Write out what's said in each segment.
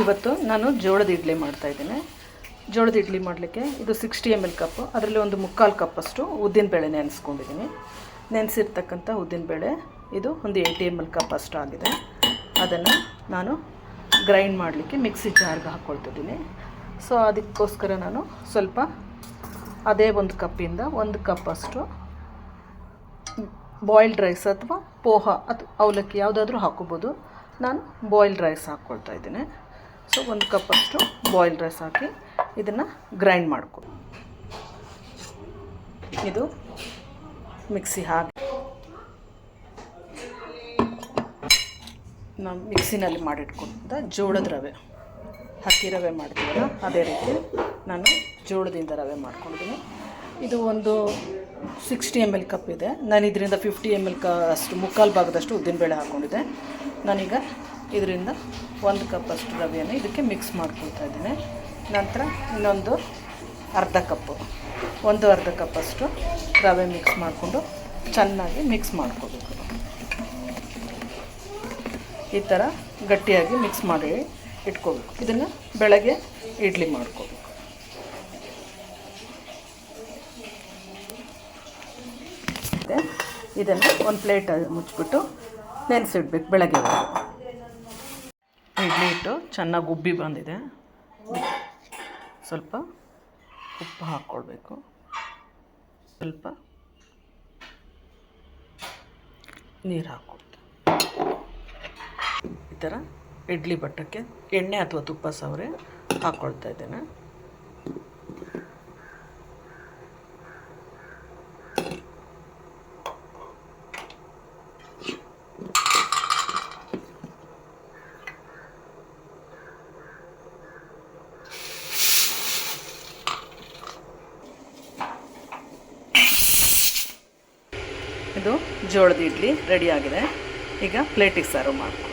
ಇವತ್ತು ನಾನು ಜೋಳದ ಇಡ್ಲಿ ಮಾಡ್ತಾಯಿದ್ದೀನಿ ಜೋಳದ ಇಡ್ಲಿ ಮಾಡಲಿಕ್ಕೆ ಇದು ಸಿಕ್ಸ್ಟಿ ಎಂ ಎಲ್ ಕಪ್ ಅದರಲ್ಲಿ ಒಂದು ಮುಕ್ಕಾಲು ಕಪ್ಪಷ್ಟು ಉದ್ದಿನಬೇಳೆ ನೆನೆಸ್ಕೊಂಡಿದ್ದೀನಿ. ನೆನೆಸಿರ್ತಕ್ಕಂಥ ಉದ್ದಿನಬೇಳೆ ಇದು ಒಂದು ಏಯ್ಟಿ ಎಂ ಎಲ್ ಕಪ್ ಅಷ್ಟು ಆಗಿದೆ. ಅದನ್ನು ನಾನು ಗ್ರೈಂಡ್ ಮಾಡಲಿಕ್ಕೆ ಮಿಕ್ಸಿ ಜಾರ್ಗೆ ಹಾಕ್ಕೊಳ್ತಿದ್ದೀನಿ ಸೊ ಅದಕ್ಕೋಸ್ಕರ ನಾನು ಸ್ವಲ್ಪ ಅದೇ ಒಂದು ಕಪ್ಪಿಂದ ಒಂದು ಕಪ್ಪಷ್ಟು ಬಾಯ್ಲ್ಡ್ ರೈಸ್ ಅಥವಾ ಪೋಹ ಅಥವಾ ಅವಲಕ್ಕಿ ಯಾವುದಾದ್ರೂ ಹಾಕೋಬೋದು. ನಾನು ಬಾಯ್ಲ್ಡ್ ರೈಸ್ ಹಾಕ್ಕೊಳ್ತಾ ಇದ್ದೀನಿ. ಸೊ ಒಂದು ಕಪ್ಪಷ್ಟು ಬಾಯ್ಲ್ಡ್ ರೈಸ್ ಹಾಕಿ ಇದನ್ನು ಗ್ರೈಂಡ್ ಮಾಡಿಕೊ. ಇದು ಮಿಕ್ಸಿ ಹಾಕಿ ನಾವು ಮಿಕ್ಸಿನಲ್ಲಿ ಮಾಡಿಟ್ಕೊಂಡ ಜೋಳದ ರವೆ, ಹಕ್ಕಿ ರವೆ ಮಾಡ್ತೀವಲ್ಲ, ಅದೇ ರೀತಿ ನಾನು ಜೋಳದಿಂದ ರವೆ ಮಾಡ್ಕೊಂಡಿದ್ದೀನಿ ಇದು ಒಂದು ಸಿಕ್ಸ್ಟಿ ಎಂ ಎಲ್ ಕಪ್ ಇದೆ. ನಾನು ಇದರಿಂದ ಫಿಫ್ಟಿ ಎಂ ಎಲ್ ಕ ಅಷ್ಟು ಮುಕ್ಕಾಲು ಭಾಗದಷ್ಟು ಉದ್ದಿನಬೇಳೆ ಹಾಕ್ಕೊಂಡಿದ್ದೆ ನಾನೀಗ ಇದರಿಂದ ಒಂದು ಕಪ್ ಅಷ್ಟು ರವೆಯನ್ನು ಇದಕ್ಕೆ ಮಿಕ್ಸ್ ಮಾಡ್ಕೊಳ್ತಾ ಇದ್ದೀನಿ. ನಂತರ ಇನ್ನೊಂದು ಅರ್ಧ ಕಪ್ಪು, ಒಂದು ಅರ್ಧ ಕಪ್ಪಷ್ಟು ರವೆ ಮಿಕ್ಸ್ ಮಾಡಿಕೊಂಡು ಚೆನ್ನಾಗಿ ಮಿಕ್ಸ್ ಮಾಡ್ಕೋಬೇಕು ಈ ಥರ ಗಟ್ಟಿಯಾಗಿ ಮಿಕ್ಸ್ ಮಾಡಿ ಇಟ್ಕೋಬೇಕು ಇದನ್ನು ಬೆಳಗ್ಗೆ ಇಡ್ಲಿ ಮಾಡ್ಕೋಬೇಕು ಇದನ್ನು ಒಂದು ಪ್ಲೇಟ್ ಮುಚ್ಚಿಬಿಟ್ಟು ನೆನೆಸಿಡ್ಬೇಕು ಬೆಳಗ್ಗೆ ಇಡ್ಲಿ ಇಟ್ಟು ಚೆನ್ನಾಗಿ ಉಬ್ಬಿ ಬಂದಿದೆ. ಸ್ವಲ್ಪ ಉಪ್ಪು ಹಾಕ್ಕೊಳ್ಬೇಕು ಸ್ವಲ್ಪ ನೀರು ಹಾಕ್ಕೊಳ್ತೀನಿ ಈ ಥರ ಇಡ್ಲಿ ಬಟ್ಟಕ್ಕೆ ಎಣ್ಣೆ ಅಥವಾ ತುಪ್ಪ ಸವರೆ ಹಾಕ್ಕೊಳ್ತಾ ಇದ್ದೇನೆ. ಇದು ಜೋಳದ ಇಡ್ಲಿ ರೆಡಿಯಾಗಿದೆ ಈಗ ಪ್ಲೇಟಿಗೆ ಸರ್ವ್ ಮಾಡ್ಕೊ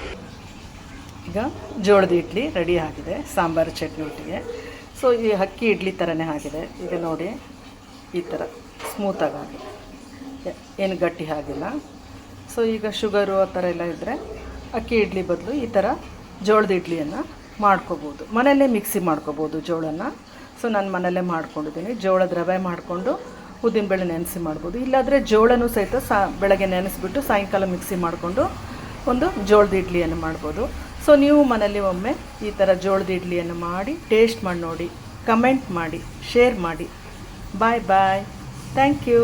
ಈಗ ಜೋಳದ ಇಡ್ಲಿ ರೆಡಿ ಆಗಿದೆ, ಸಾಂಬಾರು ಚಟ್ನಿ ಒಟ್ಟಿಗೆ. ಸೊ ಈ ಅಕ್ಕಿ ಇಡ್ಲಿ ಥರನೇ ಆಗಿದೆ. ಈಗ ನೋಡಿ, ಈ ಥರ ಸ್ಮೂತಾಗಿ ಏನು ಗಟ್ಟಿ ಆಗಿಲ್ಲ. ಸೊ ಈಗ ಶುಗರು ಆ ಥರ ಎಲ್ಲ ಇದ್ದರೆ ಅಕ್ಕಿ ಇಡ್ಲಿ ಬದಲು ಈ ಥರ ಜೋಳದ ಇಡ್ಲಿಯನ್ನು ಮಾಡ್ಕೋಬೋದು. ಮನೆಯಲ್ಲೇ ಮಿಕ್ಸಿ ಮಾಡ್ಕೋಬೋದು ಜೋಳನ ಸೊ ನಾನು ಮನೆಯಲ್ಲೇ ಮಾಡ್ಕೊಂಡಿದ್ದೀನಿ. ಜೋಳದ ರವೆ ಮಾಡಿಕೊಂಡು ಉದ್ದಿನಬೇಳೆ ನೆನೆಸಿ ಮಾಡ್ಬೋದು. ಇಲ್ಲಾದರೆ ಜೋಳನೂ ಸಹಿತ ಸಾ ಬೆಳಗ್ಗೆ ನೆನೆಸಿಬಿಟ್ಟು ಸಾಯಂಕಾಲ ಮಿಕ್ಸಿ ಮಾಡಿಕೊಂಡು ಒಂದು ಜೋಳದ ಇಡ್ಲಿಯನ್ನು ಮಾಡ್ಬೋದು. ಸೊ ನೀವು ಮನೇಲಿ ಒಮ್ಮೆ ಈ ಥರ ಜೋಳದ ಇಡ್ಲಿಯನ್ನು ಮಾಡಿ ಟೇಸ್ಟ್ ಮಾಡಿ ನೋಡಿ ಕಮೆಂಟ್ ಮಾಡಿ ಶೇರ್ ಮಾಡಿ. ಬಾಯ್ ಬಾಯ್ ಥ್ಯಾಂಕ್ ಯು